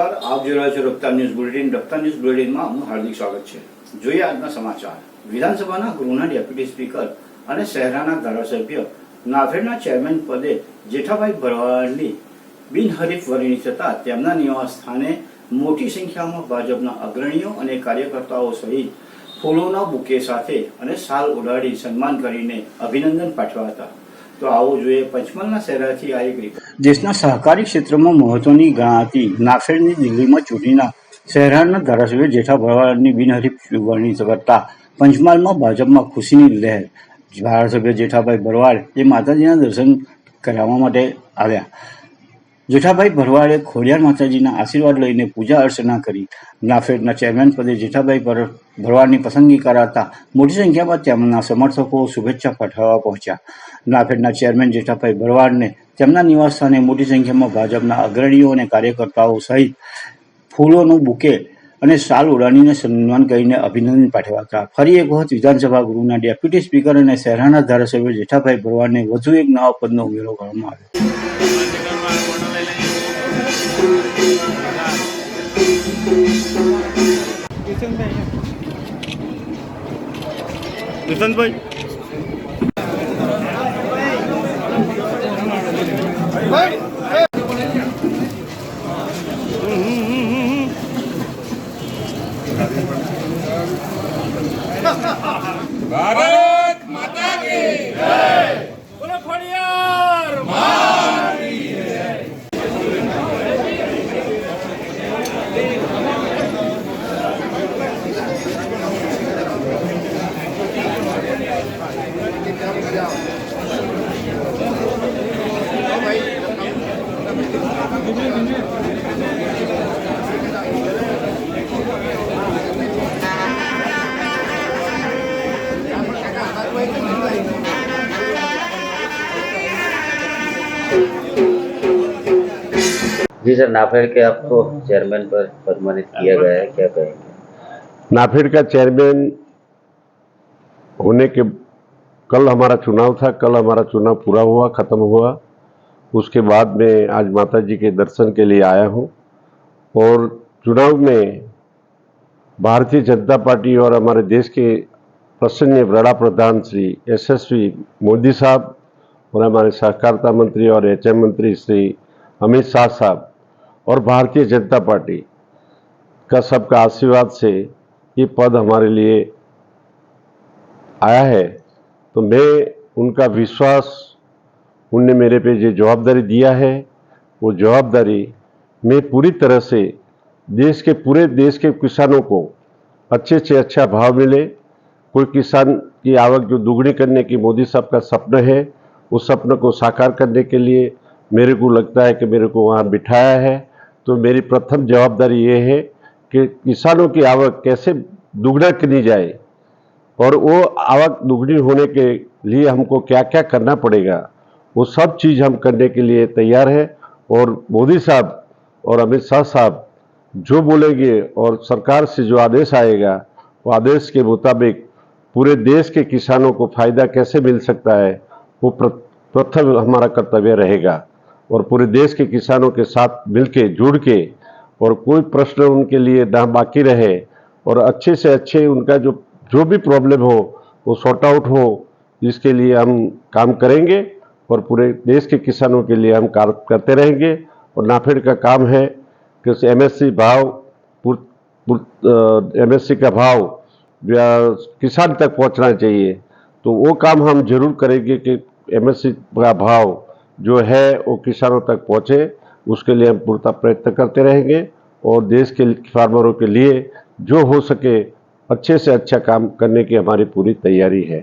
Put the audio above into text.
આપ જોઈ છો Raftaar news bulletin. Raftaar news બુલેટિનમાં આપનું હાર્દિક સ્વાગત છે. જોઈએ આજના સમાચાર. વિધાનસભાના ગૃહના ડેપ્યુટી સ્પીકર અને શહેરાના ધારાસભ્ય નાફેડના ચેરમેન પદે જેઠાભાઈ ભરવાડની બિનહરીફ વરણી થતા તેમના નિવાસ મોટી સંખ્યામાં ભાજપના અગ્રણીઓ અને કાર્યકર્તાઓ સહિત ફૂલોના બુકે સાથે અને શાલ ઉડાડી સન્માન કરીને અભિનંદન પાઠવ્યા હતા. તો આવો જોઈએ પંચમહાલના શહેરાથી આ એક રિપોર્ટ દેશના સહકારી ક્ષેત્રમાં મહત્વની ગણાતી નાફેડની દિલ્હીમાં ચૂંટણીના શહેરાના ધારાસભ્ય જેઠા ભરવાડની બિનહરીફ ચૂંટણી કરતા પંચમહાલમાં ભાજપમાં ખુશીની લહેર. ધારાસભ્ય જેઠાભાઈ ભરવાડ એ માતાજીના દર્શન કરાવવા માટે આવ્યા. જેઠાભાઈ ભરવાડે ખોડિયાર માતાજીના આશીર્વાદ લઈને પૂજા અર્ચના કરી. નાફેડના ચેરમેન પદે જેઠાભાઈ ભર- ભરવાડની પસંદગી કરાતા મોટી સંખ્યામાં તેમના સમર્થકો શુભેચ્છા પાઠવવા પહોંચ્યા. નાફેડના ચેરમેન જેઠાભાઈ ભરવાડને તેમના નિવાસસ્થાને મોટી સંખ્યામાં ભાજપના અગ્રણીઓ અને કાર્યકર્તાઓ સહિત ફૂલોનું બુકે અને શાલ ઉડાડીને સન્માન કરીને અભિનંદન પાઠવ્યા હતા ફરી એક વખત વિધાનસભા ગૃહના ડેપ્યુટી સ્પીકર અને શહેરાના ધારાસભ્ય જેઠાભાઈ ભરવાડને વધુ એક નવા પદનો ઉમેરો કરવામાં આવ્યો. દુષ્યંતભાઈ Hey! जी सर, नाफेड के आपको चेयरमैन पर सम्मानित किया गया है, क्या कहेंगे? नाफेड का चेयरमैन होने के, कल हमारा चुनाव था, कल हमारा चुनाव पूरा हुआ, खत्म हुआ। उसके बाद में आज माता जी के दर्शन के लिए आया हूँ। और चुनाव में भारतीय जनता पार्टी और हमारे देश के प्रसन्न वड़ा प्रधान श्री यशस्वी मोदी साहब और हमारे सहकारिता मंत्री और एचएम मंत्री श्री अमित शाह साहब और भारतीय जनता पार्टी का सबका आशीर्वाद से ये पद हमारे लिए आया है। तो मैं उनका विश्वास, उनने मेरे पे जो जवाबदारी दिया है, वो जवाबदारी मैं पूरी तरह से देश के, पूरे देश के किसानों को अच्छे से अच्छा भाव मिले। कोई किसान की आवक जो दुगनी करने की मोदी साहब का सपना है, उस सपने को साकार करने के लिए मेरे को लगता है कि मेरे को वहाँ बिठाया है। तो मेरी प्रथम जवाबदारी ये है कि किसानों की आवक कैसे दुगना करनी जाए और वो आवक दुगनी होने के लिए हमको क्या क्या करना पड़ेगा, वो सब चीज़ हम करने के लिए तैयार है। और मोदी साहब और अमित शाह साहब जो बोलेंगे और सरकार से जो आदेश आएगा, वो आदेश के मुताबिक पूरे देश के किसानों को फ़ायदा कैसे मिल सकता है, वो प्रथम हमारा कर्तव्य रहेगा। और पूरे देश के किसानों के साथ मिलके जुड़ के और कोई प्रश्न उनके लिए ना बाकी रहे, और अच्छे से अच्छे उनका जो जो भी प्रॉब्लम हो, वो सॉर्ट आउट हो, इसके लिए हम काम करेंगे, और पूरे देश के किसानों के लिए हम कार्य करते रहेंगे, और नाफेड का काम है कि उस एमएससी भाव एमएससी का भाव किसान तक पहुँचना चाहिए। तो वो काम हम ज़रूर करेंगे कि एमएससी का भाव जो है वो किसानों तक पहुँचे, उसके लिए हम पूर्ता प्रयत्न करते रहेंगे और देश के फार्मरों के लिए जो हो सके अच्छे से अच्छा काम करने की हमारी पूरी तैयारी है।